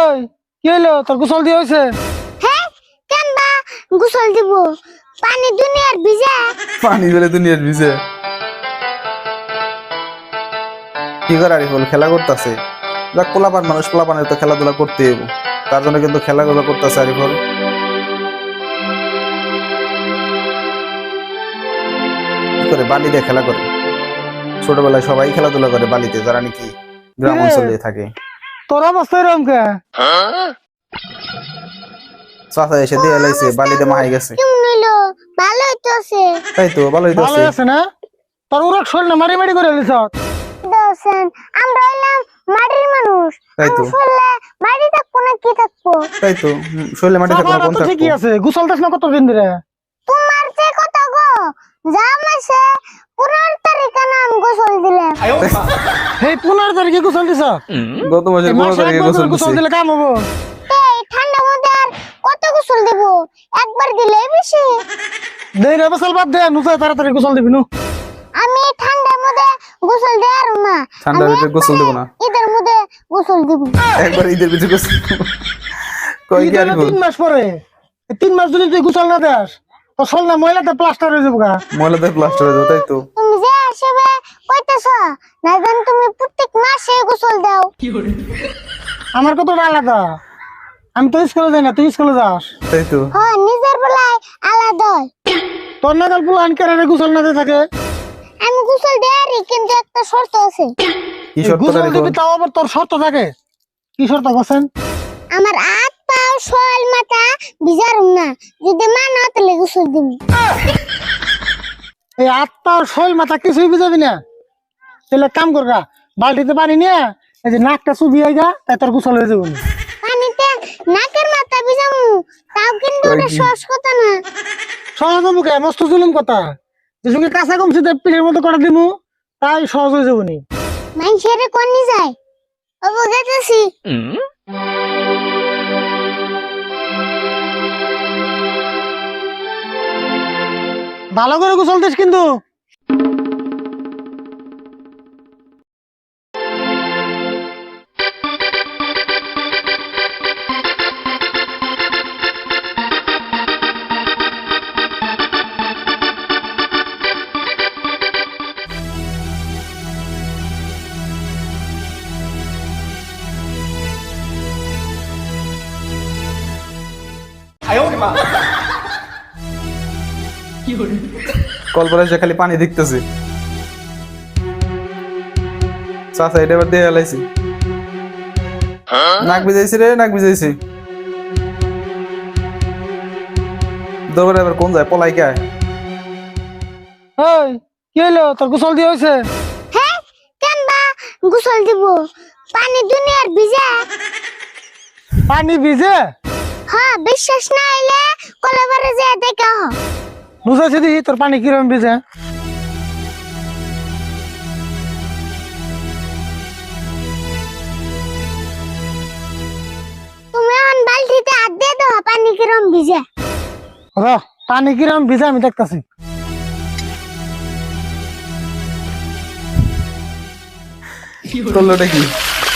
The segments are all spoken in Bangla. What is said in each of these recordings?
ওই কি হইল তোর গোসল দিয়ে হয়েছে? হ্যাঁ কেন বা গোসল দিব? পানি দুনিয়ার ভিজে। পানি বেলে দুনিয়ার ভিজে। কি আরিফুল খেলা করতেছে। যাক পোলাপান মানুষ পোলাপানের তো খেলাধুলা করতে হইব। তার জন্য কিন্তু খেলাধুলা করতেছে আরিফুল। কি করে? বালি দিয়ে খেলা করে। ছোটবেলায় সবাই খেলাধুলা করে বালিতে যারা নাকি গ্রাম অঞ্চলে থাকে। তোর অবস্থা এরকম কে? চাচা এসে দিয়ে এলাইছে বালিতে মাহাই গেছে। ভালোই তো আছে তাই তো ভালোই তো আছে আছে না? তোর উড়ক শরীর মারি মারি করে দোসেন আমরা হইলাম মাটির মানুষ। তাই তো। থাকব না কি থাকব? তাই তো মাটি কোন তো ঠিকই আছে গোসল দাস না কতদিন ধরে? তোমার যে কথা গো? যা মাসে পনেরো তারিখে নাম গোসল দিলে। এই পনেরো তারিখে গোসল দিছ? গত মাসের এই তারিখে গোসল করে গোসল দিলে কাম হব। এই ঠান্ডা মধ্যে আর কত গোসল দেব? একবার দিলে বেশি। দেই রে বসল বাদ দে নুসা তাড়াতাড়ি গোসল দিবি নু আমি ঠান্ডার মধ্যে গোসল দেওয়ার না ঠান্ডার আমি গোসল দেবো না। ঈদের মধ্যে গোসল দিব। একবার ঈদের পিছু গোসল কই কি ঈদের তিন মাস পরে। তিন মাস যদি তুই গোসল না দেস তো শোল না ময়লাতে প্লাস্টার হয়ে যাব গা। মহিলাদের প্লাস্টার হয়ে যাবে তাই তো? আসবে কইতেছ না জান তুমি প্রত্যেক মাসে গোসল দাও। আমার কতটা আলাদা। আমি তো স্কুলে যাই না তুই স্কুলে যাস? তাই তো। হ্যাঁ নিজের বেলায় আলাদা। তোর নাগাল পুলো আনকারে গোসল না দিয়ে থাকে? আমি গোসল দেয়ারই কিন্তু একটা শর্ত আছে। কি শর্ত গোসল দিবি তাও আবার তোর শর্ত থাকে? কি শর্ত বসেন? আমার হাত পাও শোল মাথা ভিজারুম না। যদি মানো তাহলে গোসল দিব। এই আত্মা শৈল মাথা কিছুই বুঝাবি না। তাহলে কাম করগা বালতিতে পানি নিয়ে এই যে নাকটা চুবি আইগা তাই তোর গোসল হয়ে যাব। পানিতে নাকের মাথা ভিজামু তাও কিন্তু ওটা সহজ কথা না। সহজ মুখে মস্ত জুলুম কথা। যে সঙ্গে কাঁচা কমছিতে পিঠের মতো করে দিমু তাই সহজ হয়ে যাব নি। মানুষের কোনি যায়? অবগেতেছি ভালো করে গোসল দিস কিন্তু। কল্পনা এসে খালি পানি দেখতেছে। চাচা এটা এবার দিয়ে এলাইছি নাক ভিজাইছি রে নাক ভিজাইছি। দৌড়ে এবার কোন যায়? পলাই কে কি হইল? তোর গোসল দিয়ে হয়েছে হ্যাঁ কেন বা গোসল দিব। পানি দুনিয়ার ভিজে। পানি ভিজে? হ্যাঁ বিশ্বাস না হইলে কলেবারে যে দেখা হ। বুঝাইছি দি তোর পানি কিরম ভিজে? তুমি এখন বালতিতে হাত দিয়ে দাও পানি কিরম ভিজে। র পানি কিরম ভিজে আমি দেখতাছি। করল এটা কি?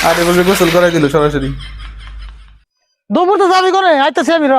আরে বলবে গোসল করাই দিল সরাসরি। দুপুর তো যাবি করে আইতাছি আমি র।